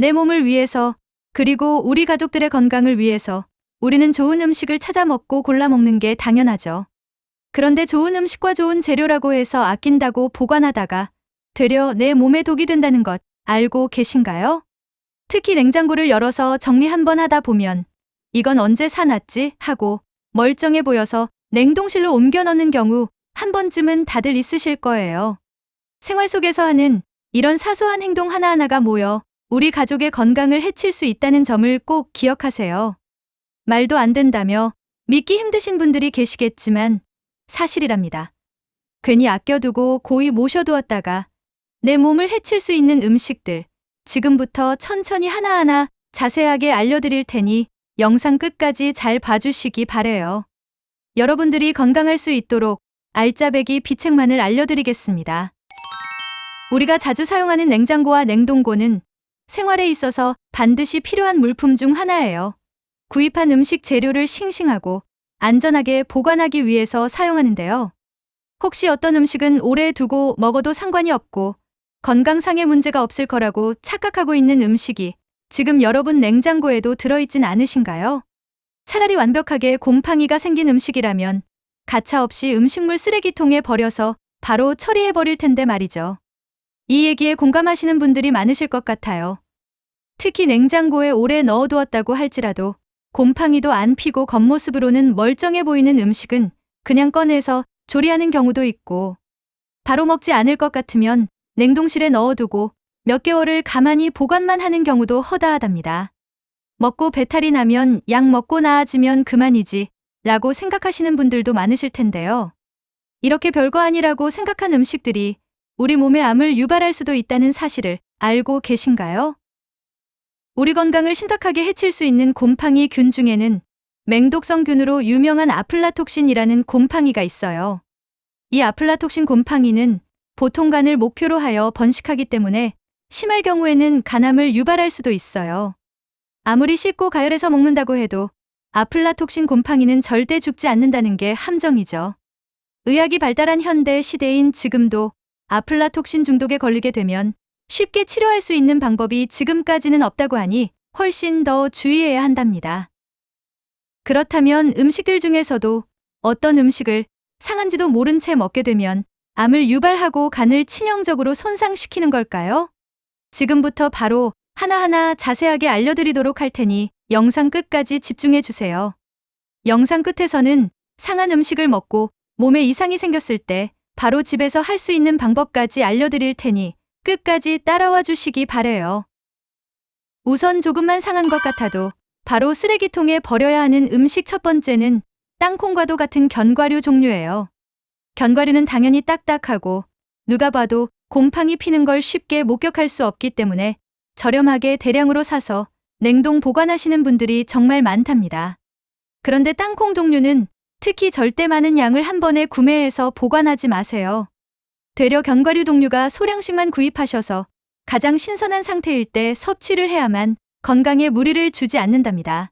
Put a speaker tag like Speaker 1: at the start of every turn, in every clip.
Speaker 1: 내 몸을 위해서, 그리고 우리 가족들의 건강을 위해서 우리는 좋은 음식을 찾아 먹고 골라 먹는 게 당연하죠. 그런데 좋은 음식과 좋은 재료라고 해서 아낀다고 보관하다가 되려 내 몸에 독이 된다는 것 알고 계신가요? 특히 냉장고를 열어서 정리 한번 하다 보면 이건 언제 사놨지 하고 멀쩡해 보여서 냉동실로 옮겨 넣는 경우 한 번쯤은 다들 있으실 거예요. 생활 속에서 하는 이런 사소한 행동 하나하나가 모여 우리 가족의 건강을 해칠 수 있다는 점을 꼭 기억하세요. 말도 안 된다며 믿기 힘드신 분들이 계시겠지만 사실이랍니다. 괜히 아껴두고 고이 모셔두었다가 내 몸을 해칠 수 있는 음식들 지금부터 천천히 하나하나 자세하게 알려드릴 테니 영상 끝까지 잘 봐주시기 바래요. 여러분들이 건강할 수 있도록 알짜배기 비책만을 알려드리겠습니다. 우리가 자주 사용하는 냉장고와 냉동고는 생활에 있어서 반드시 필요한 물품 중 하나예요. 구입한 음식 재료를 싱싱하고 안전하게 보관하기 위해서 사용하는데요. 혹시 어떤 음식은 오래 두고 먹어도 상관이 없고 건강상의 문제가 없을 거라고 착각하고 있는 음식이 지금 여러분 냉장고에도 들어있진 않으신가요? 차라리 완벽하게 곰팡이가 생긴 음식이라면 가차없이 음식물 쓰레기통에 버려서 바로 처리해 버릴 텐데 말이죠. 이 얘기에 공감하시는 분들이 많으실 것 같아요. 특히 냉장고에 오래 넣어두었다고 할지라도 곰팡이도 안 피고 겉모습으로는 멀쩡해 보이는 음식은 그냥 꺼내서 조리하는 경우도 있고 바로 먹지 않을 것 같으면 냉동실에 넣어두고 몇 개월을 가만히 보관만 하는 경우도 허다하답니다. 먹고 배탈이 나면 약 먹고 나아지면 그만이지 라고 생각하시는 분들도 많으실 텐데요. 이렇게 별거 아니라고 생각한 음식들이 우리 몸에 암을 유발할 수도 있다는 사실을 알고 계신가요? 우리 건강을 심각하게 해칠 수 있는 곰팡이 균 중에는 맹독성 균으로 유명한 아플라톡신이라는 곰팡이가 있어요. 이 아플라톡신 곰팡이는 보통 간을 목표로 하여 번식하기 때문에 심할 경우에는 간암을 유발할 수도 있어요. 아무리 씻고 가열해서 먹는다고 해도 아플라톡신 곰팡이는 절대 죽지 않는다는 게 함정이죠. 의학이 발달한 현대 시대인 지금도 아플라톡신 중독에 걸리게 되면 쉽게 치료할 수 있는 방법이 지금까지는 없다고 하니 훨씬 더 주의해야 한답니다. 그렇다면 음식들 중에서도 어떤 음식을 상한지도 모른 채 먹게 되면 암을 유발하고 간을 치명적으로 손상시키는 걸까요? 지금부터 바로 하나하나 자세하게 알려드리도록 할 테니 영상 끝까지 집중해 주세요. 영상 끝에서는 상한 음식을 먹고 몸에 이상이 생겼을 때 바로 집에서 할 수 있는 방법까지 알려드릴 테니 끝까지 따라와 주시기 바래요. 우선 조금만 상한 것 같아도 바로 쓰레기통에 버려야 하는 음식 첫 번째는 땅콩과도 같은 견과류 종류예요. 견과류는 당연히 딱딱하고 누가 봐도 곰팡이 피는 걸 쉽게 목격할 수 없기 때문에 저렴하게 대량으로 사서 냉동 보관하시는 분들이 정말 많답니다. 그런데 땅콩 종류는 특히 절대 많은 양을 한 번에 구매해서 보관하지 마세요. 되려 견과류 종류가 소량씩만 구입하셔서 가장 신선한 상태일 때 섭취를 해야만 건강에 무리를 주지 않는답니다.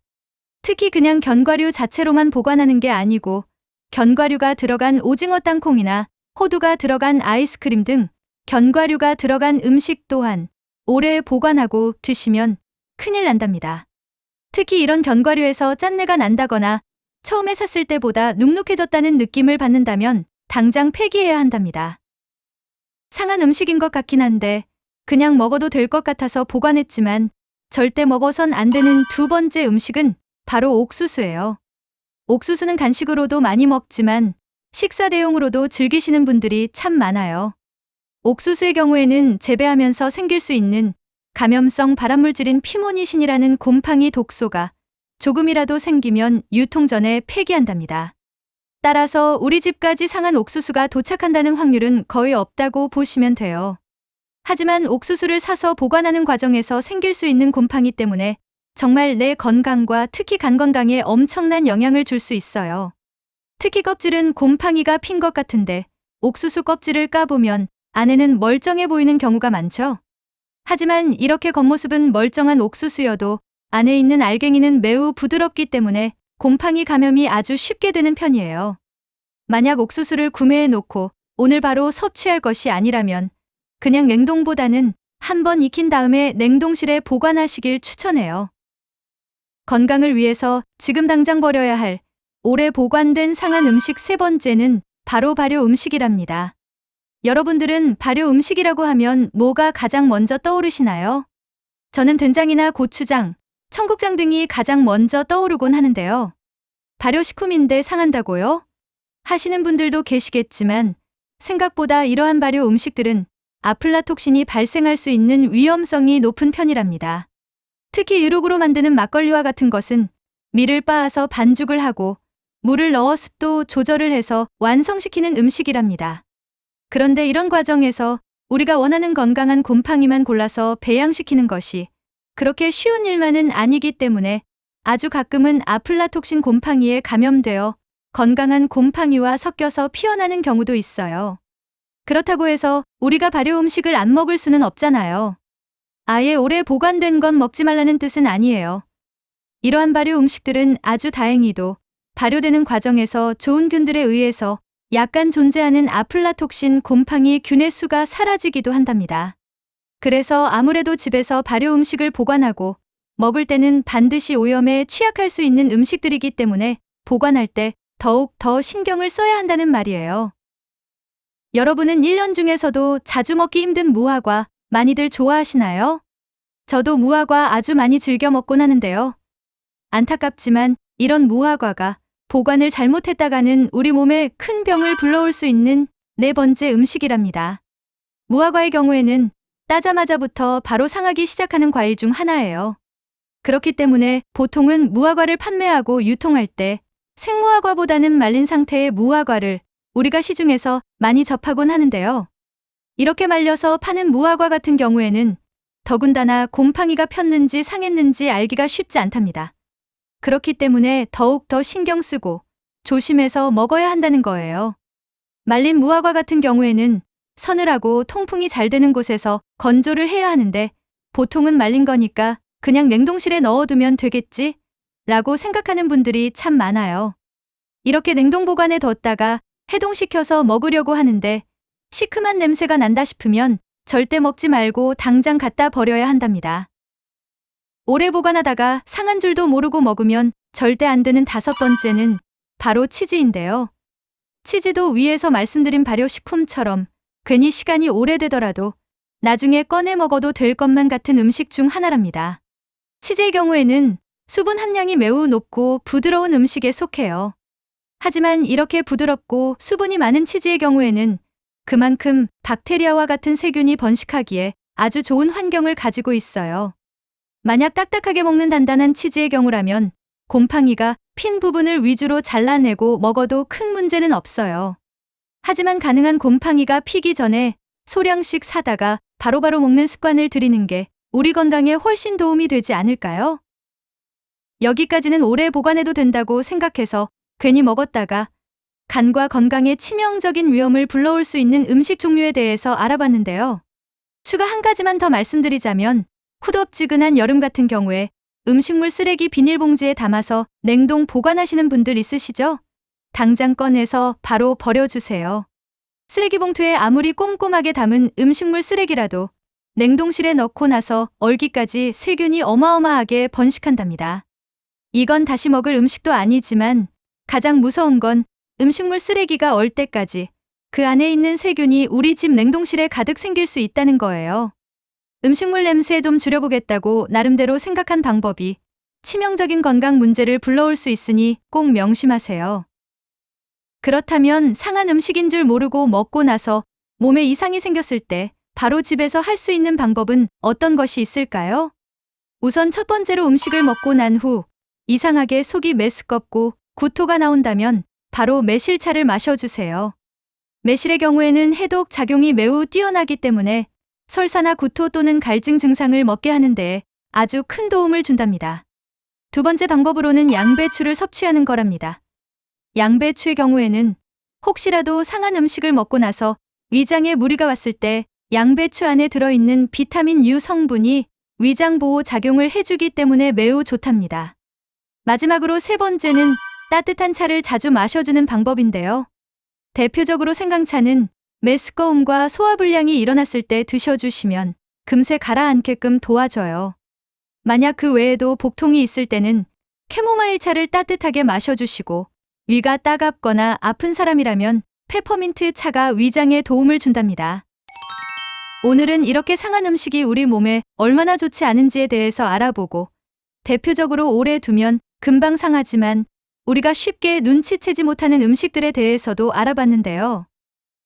Speaker 1: 특히 그냥 견과류 자체로만 보관하는 게 아니고 견과류가 들어간 오징어 땅콩이나 호두가 들어간 아이스크림 등 견과류가 들어간 음식 또한 오래 보관하고 드시면 큰일 난답니다. 특히 이런 견과류에서 짠내가 난다거나 처음에 샀을 때보다 눅눅해졌다는 느낌을 받는다면 당장 폐기해야 한답니다. 상한 음식인 것 같긴 한데 그냥 먹어도 될 것 같아서 보관했지만 절대 먹어선 안 되는 두 번째 음식은 바로 옥수수예요. 옥수수는 간식으로도 많이 먹지만 식사 대용으로도 즐기시는 분들이 참 많아요. 옥수수의 경우에는 재배하면서 생길 수 있는 감염성 발암물질인 피모니신이라는 곰팡이 독소가 조금이라도 생기면 유통 전에 폐기한답니다. 따라서 우리 집까지 상한 옥수수가 도착한다는 확률은 거의 없다고 보시면 돼요. 하지만 옥수수를 사서 보관하는 과정에서 생길 수 있는 곰팡이 때문에 정말 내 건강과 특히 간 건강에 엄청난 영향을 줄 수 있어요. 특히 껍질은 곰팡이가 핀 것 같은데 옥수수 껍질을 까보면 안에는 멀쩡해 보이는 경우가 많죠. 하지만 이렇게 겉모습은 멀쩡한 옥수수여도 안에 있는 알갱이는 매우 부드럽기 때문에 곰팡이 감염이 아주 쉽게 되는 편이에요. 만약 옥수수를 구매해 놓고 오늘 바로 섭취할 것이 아니라면 그냥 냉동보다는 한 번 익힌 다음에 냉동실에 보관하시길 추천해요. 건강을 위해서 지금 당장 버려야 할 오래 보관된 상한 음식 세 번째는 바로 발효 음식이랍니다. 여러분들은 발효 음식이라고 하면 뭐가 가장 먼저 떠오르시나요? 저는 된장이나 고추장, 청국장 등이 가장 먼저 떠오르곤 하는데요. 발효 식품인데 상한다고요? 하시는 분들도 계시겠지만 생각보다 이러한 발효 음식들은 아플라톡신이 발생할 수 있는 위험성이 높은 편이랍니다. 특히 유록으로 만드는 막걸리와 같은 것은 밀을 빻아서 반죽을 하고 물을 넣어 습도 조절을 해서 완성시키는 음식이랍니다. 그런데 이런 과정에서 우리가 원하는 건강한 곰팡이만 골라서 배양시키는 것이 그렇게 쉬운 일만은 아니기 때문에 아주 가끔은 아플라톡신 곰팡이에 감염되어 건강한 곰팡이와 섞여서 피어나는 경우도 있어요. 그렇다고 해서 우리가 발효 음식을 안 먹을 수는 없잖아요. 아예 오래 보관된 건 먹지 말라는 뜻은 아니에요. 이러한 발효 음식들은 아주 다행히도 발효되는 과정에서 좋은 균들에 의해서 약간 존재하는 아플라톡신 곰팡이 균의 수가 사라지기도 한답니다. 그래서 아무래도 집에서 발효 음식을 보관하고 먹을 때는 반드시 오염에 취약할 수 있는 음식들이기 때문에 보관할 때 더욱 더 신경을 써야 한다는 말이에요. 여러분은 1년 중에서도 자주 먹기 힘든 무화과 많이들 좋아하시나요? 저도 무화과 아주 많이 즐겨 먹곤 하는데요. 안타깝지만 이런 무화과가 보관을 잘못했다가는 우리 몸에 큰 병을 불러올 수 있는 네 번째 음식이랍니다. 무화과의 경우에는 따자마자부터 바로 상하기 시작하는 과일 중 하나예요. 그렇기 때문에 보통은 무화과를 판매하고 유통할 때 생무화과보다는 말린 상태의 무화과를 우리가 시중에서 많이 접하곤 하는데요. 이렇게 말려서 파는 무화과 같은 경우에는 더군다나 곰팡이가 폈는지 상했는지 알기가 쉽지 않답니다. 그렇기 때문에 더욱 더 신경 쓰고 조심해서 먹어야 한다는 거예요. 말린 무화과 같은 경우에는 서늘하고 통풍이 잘 되는 곳에서 건조를 해야 하는데 보통은 말린 거니까 그냥 냉동실에 넣어두면 되겠지? 라고 생각하는 분들이 참 많아요. 이렇게 냉동 보관해 뒀다가 해동시켜서 먹으려고 하는데 시큼한 냄새가 난다 싶으면 절대 먹지 말고 당장 갖다 버려야 한답니다. 오래 보관하다가 상한 줄도 모르고 먹으면 절대 안 되는 다섯 번째는 바로 치즈인데요. 치즈도 위에서 말씀드린 발효식품처럼 괜히 시간이 오래되더라도 나중에 꺼내 먹어도 될 것만 같은 음식 중 하나랍니다. 치즈의 경우에는 수분 함량이 매우 높고 부드러운 음식에 속해요. 하지만 이렇게 부드럽고 수분이 많은 치즈의 경우에는 그만큼 박테리아와 같은 세균이 번식하기에 아주 좋은 환경을 가지고 있어요. 만약 딱딱하게 먹는 단단한 치즈의 경우라면 곰팡이가 핀 부분을 위주로 잘라내고 먹어도 큰 문제는 없어요. 하지만 가능한 곰팡이가 피기 전에 소량씩 사다가 바로바로 먹는 습관을 들이는 게 우리 건강에 훨씬 도움이 되지 않을까요? 여기까지는 오래 보관해도 된다고 생각해서 괜히 먹었다가 간과 건강에 치명적인 위험을 불러올 수 있는 음식 종류에 대해서 알아봤는데요. 추가 한 가지만 더 말씀드리자면 후덥지근한 여름 같은 경우에 음식물 쓰레기 비닐봉지에 담아서 냉동 보관하시는 분들 있으시죠? 당장 꺼내서 바로 버려주세요. 쓰레기 봉투에 아무리 꼼꼼하게 담은 음식물 쓰레기라도 냉동실에 넣고 나서 얼기까지 세균이 어마어마하게 번식한답니다. 이건 다시 먹을 음식도 아니지만 가장 무서운 건 음식물 쓰레기가 얼 때까지 그 안에 있는 세균이 우리 집 냉동실에 가득 생길 수 있다는 거예요. 음식물 냄새 좀 줄여보겠다고 나름대로 생각한 방법이 치명적인 건강 문제를 불러올 수 있으니 꼭 명심하세요. 그렇다면 상한 음식인 줄 모르고 먹고 나서 몸에 이상이 생겼을 때 바로 집에서 할 수 있는 방법은 어떤 것이 있을까요? 우선 첫 번째로 음식을 먹고 난 후 이상하게 속이 메스껍고 구토가 나온다면 바로 매실차를 마셔주세요. 매실의 경우에는 해독 작용이 매우 뛰어나기 때문에 설사나 구토 또는 갈증 증상을 먹게 하는데 아주 큰 도움을 준답니다. 두 번째 방법으로는 양배추를 섭취하는 거랍니다. 양배추의 경우에는 혹시라도 상한 음식을 먹고 나서 위장에 무리가 왔을 때 양배추 안에 들어있는 비타민 U 성분이 위장 보호 작용을 해주기 때문에 매우 좋답니다. 마지막으로 세 번째는 따뜻한 차를 자주 마셔주는 방법인데요. 대표적으로 생강차는 메스꺼움과 소화불량이 일어났을 때 드셔주시면 금세 가라앉게끔 도와줘요. 만약 그 외에도 복통이 있을 때는 캐모마일 차를 따뜻하게 마셔주시고 위가 따갑거나 아픈 사람이라면 페퍼민트 차가 위장에 도움을 준답니다. 오늘은 이렇게 상한 음식이 우리 몸에 얼마나 좋지 않은지에 대해서 알아보고 대표적으로 오래 두면 금방 상하지만 우리가 쉽게 눈치채지 못하는 음식들에 대해서도 알아봤는데요.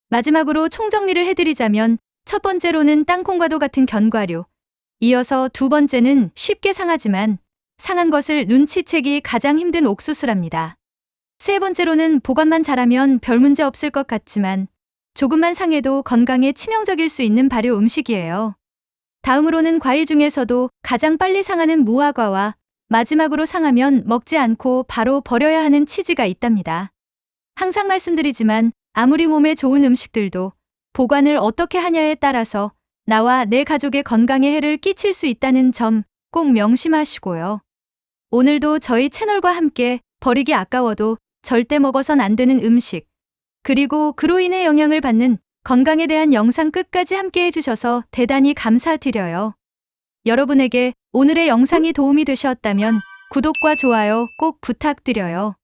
Speaker 1: 마지막으로 총정리를 해드리자면 첫 번째로는 땅콩과도 같은 견과류, 이어서 두 번째는 쉽게 상하지만 상한 것을 눈치채기 가장 힘든 옥수수랍니다. 세 번째로는 보관만 잘하면 별 문제 없을 것 같지만 조금만 상해도 건강에 치명적일 수 있는 발효 음식이에요. 다음으로는 과일 중에서도 가장 빨리 상하는 무화과와 마지막으로 상하면 먹지 않고 바로 버려야 하는 치즈가 있답니다. 항상 말씀드리지만 아무리 몸에 좋은 음식들도 보관을 어떻게 하냐에 따라서 나와 내 가족의 건강에 해를 끼칠 수 있다는 점 꼭 명심하시고요. 오늘도 저희 채널과 함께 버리기 아까워도 절대 먹어선 안 되는 음식, 그리고 그로 인해 영향을 받는 건강에 대한 영상 끝까지 함께 해주셔서 대단히 감사드려요. 여러분에게 오늘의 영상이 도움이 되셨다면 구독과 좋아요 꼭 부탁드려요.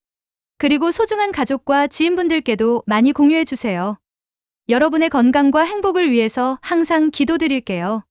Speaker 1: 그리고 소중한 가족과 지인분들께도 많이 공유해주세요. 여러분의 건강과 행복을 위해서 항상 기도드릴게요.